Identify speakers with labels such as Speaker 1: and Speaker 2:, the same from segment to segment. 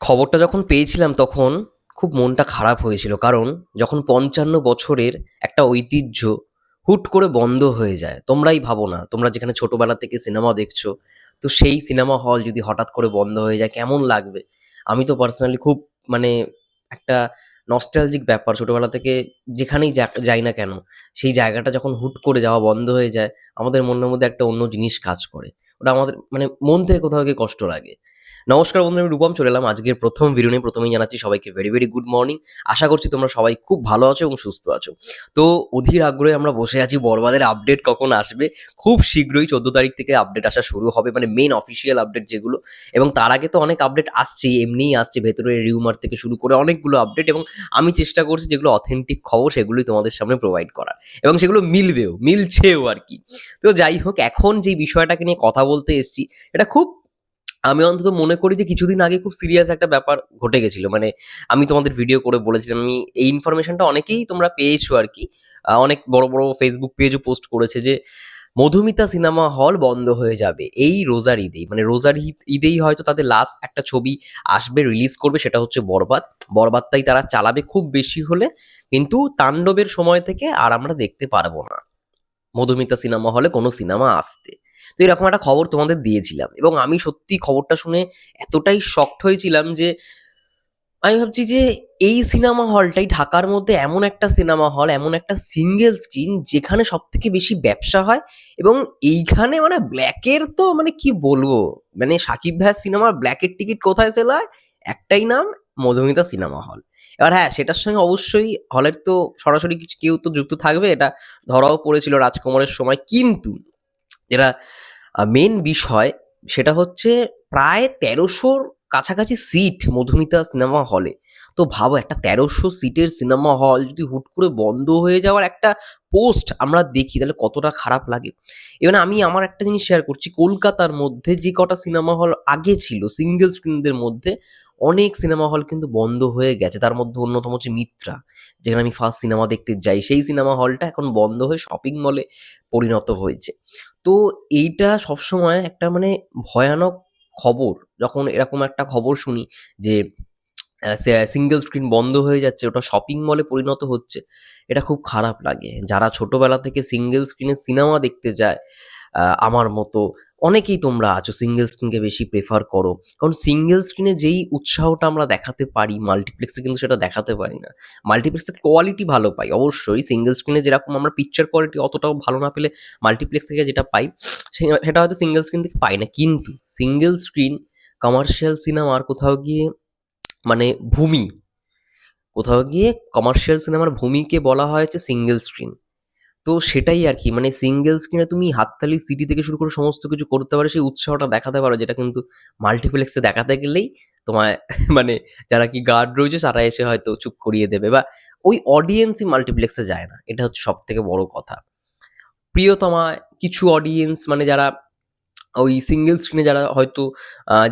Speaker 1: খবরটা যখন পেয়েছিলাম তখন খুব মনটা খারাপ হয়েছিল, কারণ যখন পঞ্চান্ন বছরের একটা ঐতিহ্য হুট করে বন্ধ হয়ে যায়, তোমরাই ভাবো না, তোমরা যেখানে ছোটবেলা থেকে সিনেমা দেখছ, তো সেই সিনেমা হল যদি হঠাৎ করে বন্ধ হয়ে যায় কেমন লাগবে? আমি তো পার্সোনালি খুব মানে একটা নস্টালজিক ব্যাপার, ছোটবেলা থেকে যেখানেই যাই না কেন, সেই জায়গাটা যখন হুট করে যাওয়া বন্ধ হয়ে যায়, আমাদের মনের মধ্যে একটা অন্য জিনিস কাজ করে। ওটা আমাদের মানে মন থেকে কোথাও গিয়ে কষ্ট লাগে। নমস্কার বন্ধু, আমি রূপম, চলে এলাম আজকের প্রথম ভিডিও নিয়ে। প্রথমেই জানাচ্ছি সবাইকে ভেরি ভেরি গুড মর্নিং আশা করছি তোমরা সবাই খুব ভালো আছো এবং সুস্থ আছো। তো অধীর আগ্রহে আমরা বসে আছি, বরবাদের আপডেট কখন আসবে? খুব শীঘ্রই চোদ্দ তারিখ থেকে আপডেট আসা শুরু হবে মানে মেন অফিসিয়াল আপডেট যেগুলো। এবং তার আগে তো অনেক আপডেট আসছেই, এমনিই আসছে ভেতরে রিউমার থেকে শুরু করে অনেকগুলো আপডেট এবং আমি চেষ্টা করছি যেগুলো অথেন্টিক খবর সেগুলোই তোমাদের সামনে প্রোভাইড করার। এবং সেগুলো মিলবেও, মিলছেও আর কি। তো যাই হোক, এখন যে বিষয়টাকে নিয়ে কথা বলতে এসেছি, এটা খুব আমি অন্তত মনে করি যে কিছুদিন আগে খুব সিরিয়াস একটা ব্যাপার ঘটে গেছিল। মানে আমি তোমাদের ভিডিও করে বলেছিলাম, আমি এই ইনফরমেশনটা অনেকেই তোমরা পেয়েছ আর কি। অনেক বড় বড় ফেসবুক পেজও পোস্ট করেছে যে, মধুমিতা সিনেমা হল বন্ধ হয়ে যাবে। এই রোজার ঈদেই মানে রোজার ঈদ, ঈদেই হয়তো তাদের লাস্ট একটা ছবি আসবে রিলিজ করবে, সেটা হচ্ছে বরবাদ। বরবাদটাই তারা চালাবে খুব বেশি হলে, কিন্তু তাণ্ডবের সময় থেকে আর আমরা দেখতে পারব না। মধুমিতা সিনেমা হলে কোনো সিনেমা আসতে। তো এরকম একটা খবর তোমাদের দিয়েছিলাম এবং আমি সত্যি খবরটা শুনে এতটাই শকড হয়েছিলাম যে, আমি ভাবছি যে এই সিনেমা হলটাই ঢাকার মধ্যে এমন একটা সিনেমা হল এমন একটা সিঙ্গেল স্ক্রিন যেখানে সব থেকে বেশি ব্যবসা হয় এবং এইখানে মানে ব্ল্যাকের তো মানে কি বলব? মানে সাকিব ভাইয়ের সিনেমার ব্ল্যাকের টিকিট কোথায় সেল হয়? একটাই নাম, মধুমিতা সিনেমা হল এবার হ্যাঁ সেটার সঙ্গে অবশ্যই হলের তো সরাসরি কেউ তো যুক্ত থাকবে, এটা ধরাও পড়েছিল রাজকুমারের সময়। কিন্তু যেটা মেন বিষয় সেটা হচ্ছে প্রায় তেরোশোর কাছাকাছি সিট মধুমিতা সিনেমা হলে তো ভাবো, একটা তেরোশো সিটের সিনেমা হল যদি হুট করে বন্ধ হয়ে যাওয়ার একটা পোস্ট আমরা দেখি, তাহলে কতটা খারাপ লাগে? এবার আমি আমার একটা জিনিস শেয়ার করছি, কলকাতার মধ্যে যে কটা সিনেমা হল আগে ছিল সিঙ্গেল স্ক্রিনদের মধ্যে অনেক সিনেমা হল কিন্তু বন্ধ হয়ে গেছে। তার মধ্যে অন্যতম হচ্ছে মিত্রা। যেখানে আমি ফার্স্ট সিনেমা দেখতে যাই, সেই সিনেমা হলটা এখন বন্ধ হয়ে শপিং মলে পরিণত হয়েছে। তো এইটা সবসময় একটা মানে ভয়ানক খবর। যখন এরকম একটা খবর শুনি যে সিঙ্গেল স্ক্রিন বন্ধ হয়ে যাচ্ছে, ওটা শপিং মলে পরিণত হচ্ছে, এটা খুব খারাপ লাগে। যারা ছোটবেলা থেকে সিঙ্গেল স্ক্রিনে সিনেমা দেখতে যায় আমার মতো অনেকেই তোমরা আছো সিঙ্গেল স্ক্রিনকে বেশি প্রেফার করো। কারণ সিঙ্গেল স্ক্রিনে যেই উৎসাহটা আমরা দেখাতে পারি মাল্টিপ্লেক্সে কিন্তু সেটা দেখাতে পারি না। মাল্টিপ্লেক্সের কোয়ালিটি ভালো পাই, অবশ্যই। সিঙ্গেল স্ক্রিনে যেরকম আমরা পিকচার কোয়ালিটি অতটাও ভালো না পেলে মাল্টিপ্লেক্স থেকে যেটা পাই সেটা হয়তো সিঙ্গেল স্ক্রিন থেকে পাই না। কিন্তু সিঙ্গেল স্ক্রিন কমার্শিয়াল সিনেমার কোথাও গিয়ে মানে ভূমি, কোথাও গিয়ে কমার্শিয়াল সিনেমার ভূমিকে বলা হয়েছে সিঙ্গেল স্ক্রিন তো সেটাই আর কি মানে সিঙ্গেল স্ক্রিনে তুমি হাততালি সিটি থেকে শুরু করে সমস্ত কিছু করতে পারো, সেই উৎসাহটা দেখাতে পারো, যেটা কিন্তু মাল্টিপ্লেক্সে দেখাতে গেলেই তোমার মানে যারা কি গার্ড রয়েছে, তারা এসে হয়তো চুপ করিয়ে দেবে বা ওই অডিয়েন্সই মাল্টিপ্লেক্সে যায় না, এটা হচ্ছে সব থেকে বড় কথা। প্রিয়তমা, কিছু অডিয়েন্স মানে যারা ওই সিঙ্গেল স্ক্রিনে যারা হয়তো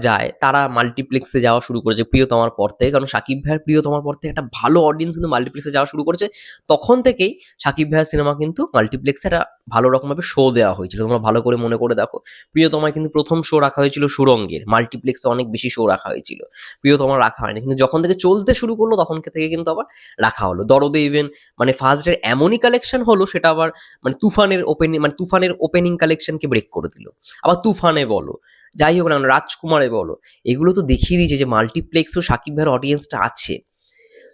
Speaker 1: যায়, তারা মাল্টিপ্লেক্সে যাওয়া শুরু করেছে প্রিয়তমার পর থেকে। কারণ সাকিব ভাইয়ের প্রিয়তমার পর থেকে একটা ভালো অডিয়েন্স কিন্তু মাল্টিপ্লেক্সে যাওয়া শুরু করেছে। তখন থেকেই সাকিব ভাইয়ের সিনেমা কিন্তু মাল্টিপ্লেক্সে একটা ভালো রকমভাবে শো দেওয়া হয়েছিল। তোমরা ভালো করে মনে করে দেখো। প্রিয়তমায় কিন্তু প্রথম শো রাখা হয়েছিল সুরঙ্গের। মাল্টিপ্লেক্সে অনেক বেশি শো রাখা হয়েছিল। প্রিয়তমা রাখা হয়নি। কিন্তু যখন থেকে চলতে শুরু করল, তখন থেকে কিন্তু আবার রাখা হলো। দরদে ইভেন মানে ফার্স্টের এমনই কালেকশন হলো, সেটা আবার মানে তুফানের ওপেনিং মানে তুফানের ওপেনিং কালেকশনকে ব্রেক করে দিল। আবার তুফানে বলো। যাই হোক না রাজকুমারে বলো। এগুলো তো দেখিয়ে দিয়েছে যে মাল্টিপ্লেক্সও সাকিব ভাইয়ের অডিয়েন্সটা আছে।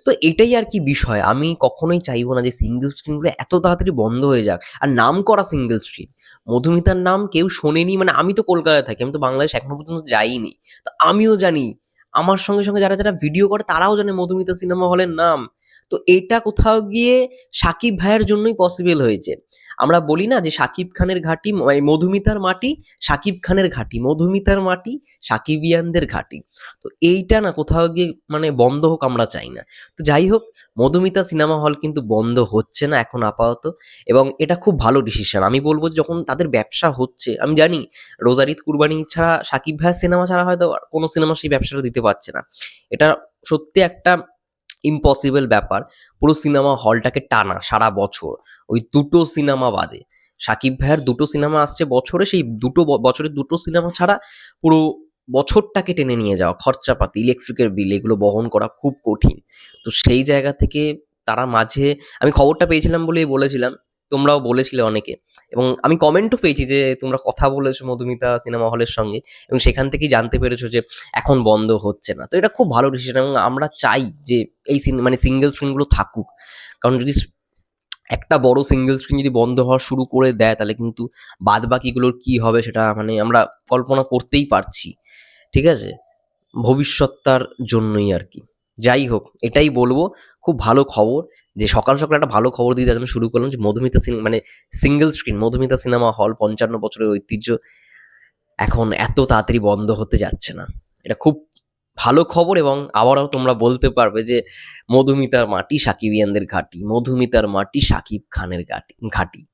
Speaker 1: তো এটাই আর কি বিষয়। আমি কখনোই চাইব না যে সিঙ্গেল স্ক্রিনগুলো এত তাড়াতাড়ি বন্ধ হয়ে যাক। আর নাম করা সিঙ্গেল স্ক্রিন মধুমিতার নাম কেউ শোনেনি মানে আমি তো কলকাতায় থাকি, আমি তো বাংলাদেশ এখনও পর্যন্ত যাইনি। তো আমিও জানি আমার সঙ্গে সঙ্গে যারা যারা ভিডিও করে, তারাও জানে মধুমিতা সিনেমা হলের নাম। তো এটা কোথাও গিয়ে সাকিব ভাইয়ের জন্যই পসিবল হয়েছে। আমরা বলি না যে সাকিব খানের ঘাটি মধুমিতার মাটি, সাকিব খানের ঘাটি, মধুমিতার মাটি, সাকিবিয়ানদের ঘাটি। তো এইটা না কোথাও গিয়ে মানে বন্ধ হোক, আমরা চাই না। তো যাই হোক, মধুমিতা সিনেমা হল কিন্তু বন্ধ হচ্ছে না এখন আপাতত। এবং এটা খুব ভালো ডিসিশন আমি বলব যখন তাদের ব্যবসা হচ্ছে, আমি জানি রোজারিত কুরবানি ছাড়া সাকিব ভাইয়ের সিনেমা ছাড়া হয়তো কোনো সিনেমা সেই ব্যবসাটা দিতে পারছে না। এটা সত্যি একটা ইম্পসিবল ব্যাপার। পুরো সিনেমা হলটাকে টানা সারা বছর। ওই দুটো সিনেমা বাদে। সাকিব ভাইয়ের দুটো সিনেমা আসছে বছরে, সেই দুটো বছরের দুটো সিনেমা ছাড়া পুরো বছরটাকে টেনে নিয়ে যাওয়া। খরচাপাতি, ইলেকট্রিকের বিল, এগুলো বহন করা খুব কঠিন। তো সেই জায়গা থেকে তারা মাঝে, আমি খবরটা পেয়েছিলাম বলেই বলেছিলাম তোমরাও বলেছিলে অনেকে। এবং আমি কমেন্টও পেয়েছি যে, তোমরা কথা বলেছ মধুমিতা সিনেমা হলের সঙ্গে এবং সেখান থেকেই জানতে পেরেছ যে, এখন বন্ধ হচ্ছে না। তো এটা খুব ভালো ডিসিশন এবং আমরা চাই যে, এই মানে সিঙ্গেল স্ক্রিনগুলো থাকুক। কারণ যদি একটা বড় সিঙ্গেল স্ক্রিন যদি বন্ধ হওয়া শুরু করে দেয়, তাহলে কিন্তু বাদ বাকিগুলোর কী হবে সেটা মানে আমরা কল্পনা করতেই পারছি। ঠিক আছে? ভবিষ্যৎটার জন্যই আর কি। যাই হোক, এটাই বলব। খুব ভালো খবর যে সকাল সকাল একটা ভালো খবর দিয়ে আমি শুরু করলাম যে মধুমিতা সিনেমা মানে single screen Madhumita cinema hall, পঞ্চান্ন বছরের ঐতিহ্য এখন এত তাড়াতাড়ি বন্ধ হতে যাচ্ছে না। এটা খুব ভালো খবর এবং আবারও তোমরা বলতে পারবে যে মধুমিতার মাটি সাকিবিয়ানদের ঘাটি, মধুমিতার মাটি সাকিব খানের ঘাটি ঘাটি।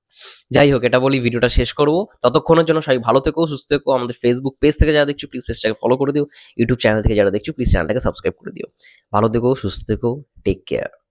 Speaker 1: যাই হোক, এটা বলি ভিডিওটা শেষ করব। ততক্ষণের জন্য সবাই ভালো থেকো, সুস্থ থেকো। আমাদের ফেসবুক পেজ থেকে যারা দেখছ প্লিজ পেজটাকে ফলো করে দিও। ইউটিউব চ্যানেল থেকে যারা দেখছ প্লিজ চ্যানেলটাকে সাবস্ক্রাইব করে দিও। ভালো থেকো, সুস্থ থেকো। Take care